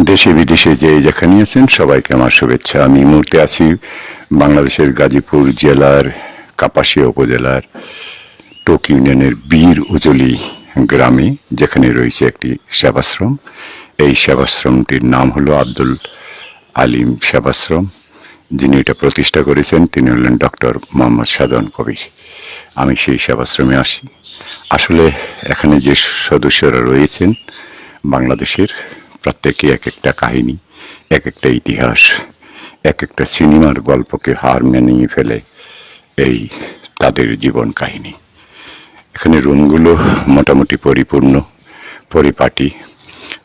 দেশে বিদেশে যে যেখানে আছেন, সবাইকে আমার শুভেচ্ছা। আমি মুহূর্তে আছি বাংলাদেশের গাজীপুর জেলার কাপাসিয়া উপজেলার টোক ইউনিয়নের বীর উজলি গ্রামে, যেখানে রয়েছে একটি সেবাশ্রম। এই সেবাশ্রমটির নাম হলো আব্দুল আলিম সেবাশ্রম। যিনি এটা প্রতিষ্ঠা করেছেন, তিনি হলেন ডক্টর মোহাম্মদ সাদন কবির। আমি সেই সেবাশ্রমে আসি। আসলে এখানে যে সদস্যরা রয়েছেন, বাংলাদেশের প্রত্যেকে এক একটা কাহিনী এক একটা ইতিহাস এক একটা সিনেমার গল্পকে হার মেনিয়ে ফেলে এই তাদের জীবন কাহিনী। এখানে রুমগুলো মোটামুটি পরিপূর্ণ পরিপাটি।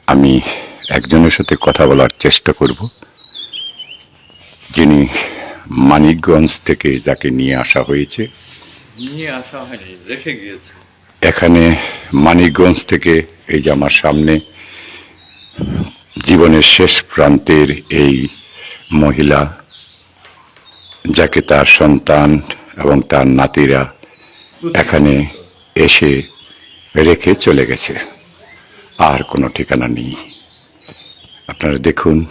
আমি একজনের সাথে কথা বলার চেষ্টা করব যিনি মানিকগঞ্জ থেকে যাকে নিয়ে আসা হয়েছে। নিয়ে আসা হয়নি রেখে গিয়েছে। এখানে মানিকগঞ্জ থেকে এই যে আমার সামনে জীবনের শেষ প্রান্তের এই মহিলা, যাকে তার সন্তান এবং তার নাতিরা এখানে এসে রেখে চলে গেছে। আর কোনো ঠিকানা নেই। আপনারা দেখুন,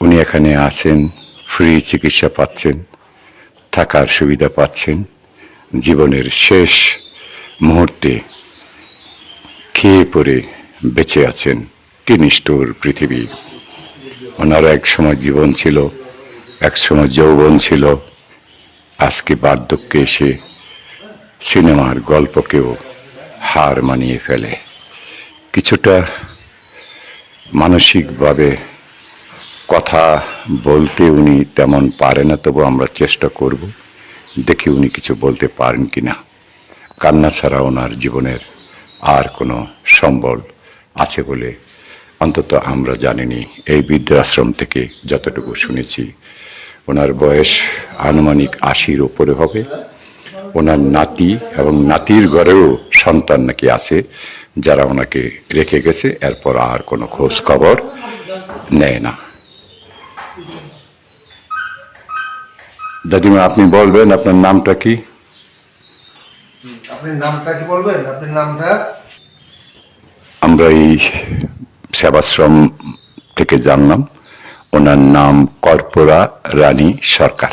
উনি এখানে আছেন, ফ্রি চিকিৎসা পাচ্ছেন, থাকার সুবিধা পাচ্ছেন। জীবনের শেষ মুহূর্তে খেয়ে পরে বেঁচে আছেন। কি নিষ্ঠুর পৃথিবী। ওনার এক সময় জীবন ছিল, এক সময় যৌবন ছিল। আজকে বার্ধক্যে এসে সিনেমার গল্পকেও হার মানিয়ে ফেলে। কিছুটা মানসিকভাবে কথা বলতে উনি তেমন পারে না, তবু আমরা চেষ্টা করব দেখি উনি কিছু বলতে পারেন কি না কান্না ছাড়া ওনার জীবনের আর কোনো সম্বল আছে বলে অন্তত আমরা জানিনি। এই বৃদ্ধাশ্রম থেকে যতটুকু শুনেছি ওনার বয়স আনুমানিক আশির ওপরে হবে। ওনার নাতি এবং নাতির ঘরেও সন্তান নাকি আছে যারা ওনাকে রেখে গেছে। এরপর আর কোনো খোঁজ খবর নেয় না। দাদিমা আপনি বলবেন আপনার নামটা কি? আপনি নামটা কি বলবেন? আপনার নামটা? আমরা এই সেবাশ্রম থেকে জানলাম। ওনার নাম কর্পোরা রানী সরকার।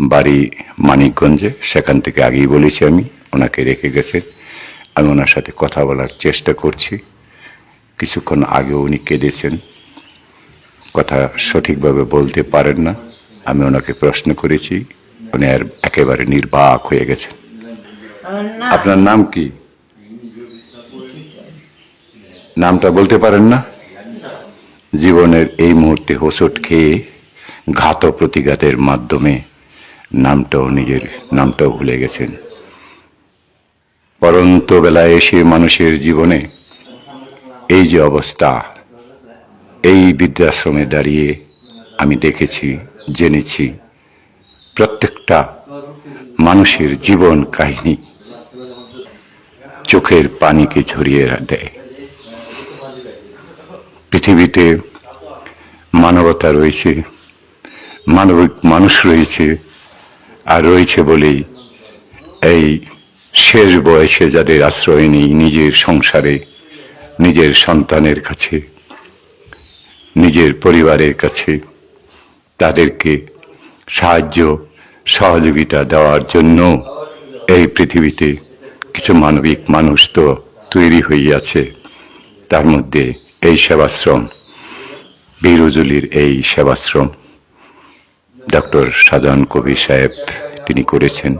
বাড়ি মানিকগঞ্জে সেখান থেকে আগেই বলেছি আমি ওনাকে রেখে গেছে। আমি ওনার সাথে কথা বলার চেষ্টা করছি। কিছুক্ষণ আগে উনি কেঁদেছেন। কথা সঠিকভাবে বলতে পারেন না। আমি ওনাকে প্রশ্ন করেছি। উনি আর একেবারে নির্বাক হয়ে গেছেন। আপনার নাম কি? নামটা বলতে পারেন না? জীবনের এই মুহূর্তে হোসট খেয়ে ঘাত প্রতিঘাতের মাধ্যমে নামটাও নিজের, নামটাও ভুলে গেছেন। পরন্ত বেলায় এসে মানুষের জীবনে এই যে অবস্থা, এই বৃদ্ধাশ্রমে দাঁড়িয়ে আমি দেখেছি, জেনেছি, প্রত্যেকটা মানুষের জীবন কাহিনী চোখের পানিকে ঝরিয়ে দেয়। পৃথিবীতে মানবতা রয়েছে, মানবিক মানুষ রয়েছে, আর রয়েছে বলেই এই শেষ বয়সে যাদের আশ্রয় নেই নিজের সংসারে, নিজের সন্তানের কাছে, নিজের পরিবারের কাছে, তাদেরকে সাহায্য, সহযোগিতা দেওয়ার জন্য এই পৃথিবীতে কিছু মানবিক মানুষ তো তৈরি হইয়াছে তার মধ্যে এই সেবাশ্রম, বীরুজুলির এই সেবাশ্রম ডক্টর সাজান কবির সাহেব তিনি করেছেন।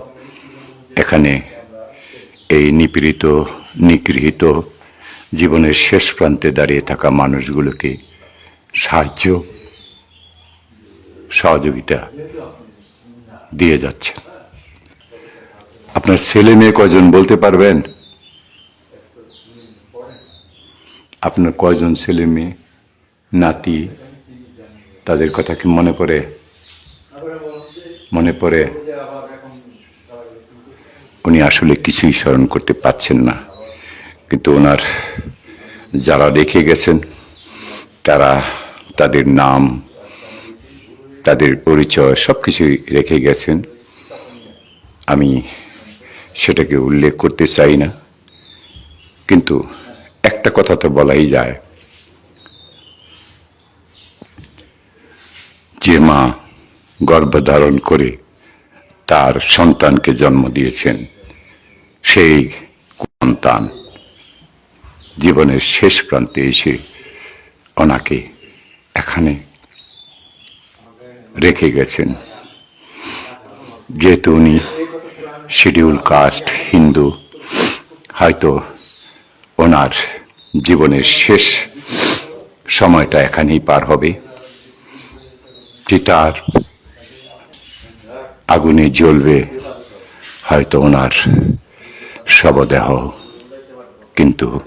এখানে এই নিপীড়িত, নিগৃহীত জীবনের শেষ প্রান্তে দাঁড়িয়ে থাকা মানুষগুলোকে সাহায্য, সহযোগিতা দিয়ে যাচ্ছে আপনার ছেলে মেয়ে কজন বলতে পারবেন? আপনার কয়জন ছেলে মেয়ে, নাতি, তাদের কথা কি মনে পড়ে? মনে পড়ে? উনি আসলে কিছুই স্মরণ করতে পারছেন না। কিন্তু ওনার যারা রেখে গেছেন, তারা তাদের নাম, তাদের পরিচয় সব কিছুই রেখে গেছেন। আমি সেটাকে উল্লেখ করতে চাই না। কিন্তু একটা কথা তো বলাই যায়। যে মা গর্ভধারণ করে তার সন্তানকে জন্ম দিয়েছেন, সেই সন্তান জীবনের শেষ প্রান্তে এসে ওনাকে এখানে রেখে গেছেন। যেহেতু উনি শিডিউল কাস্ট হিন্দু, হয়তো ওনার জীবনের শেষ সময়টা এখানেই পার হবে। চিতার আগুনে জ্বলবে হয়তো ওনার শবদেহ। কিন্তু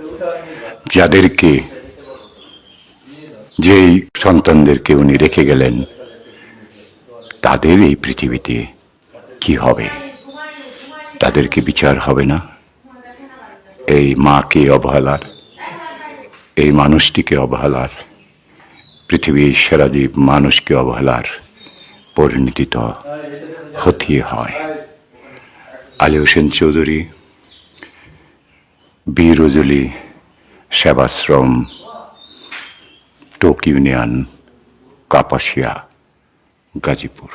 যাদেরকে, যেই সন্তানদেরকে উনি রেখে গেলেন, তাদের এই পৃথিবীতে কি হবে? তাদেরকে বিচার হবে না? এই মাকে অবহেলার এই মানুষটিকে অবহেলার, পৃথিবীর সেরা জীব মানুষকে অবহেলার পরিণতিত তো হয়। আলী হোসেন চৌধুরী বীরজলি সেবাশ্রম টোক ইউনিয়ন কাপাসিয়া, গাজীপুর।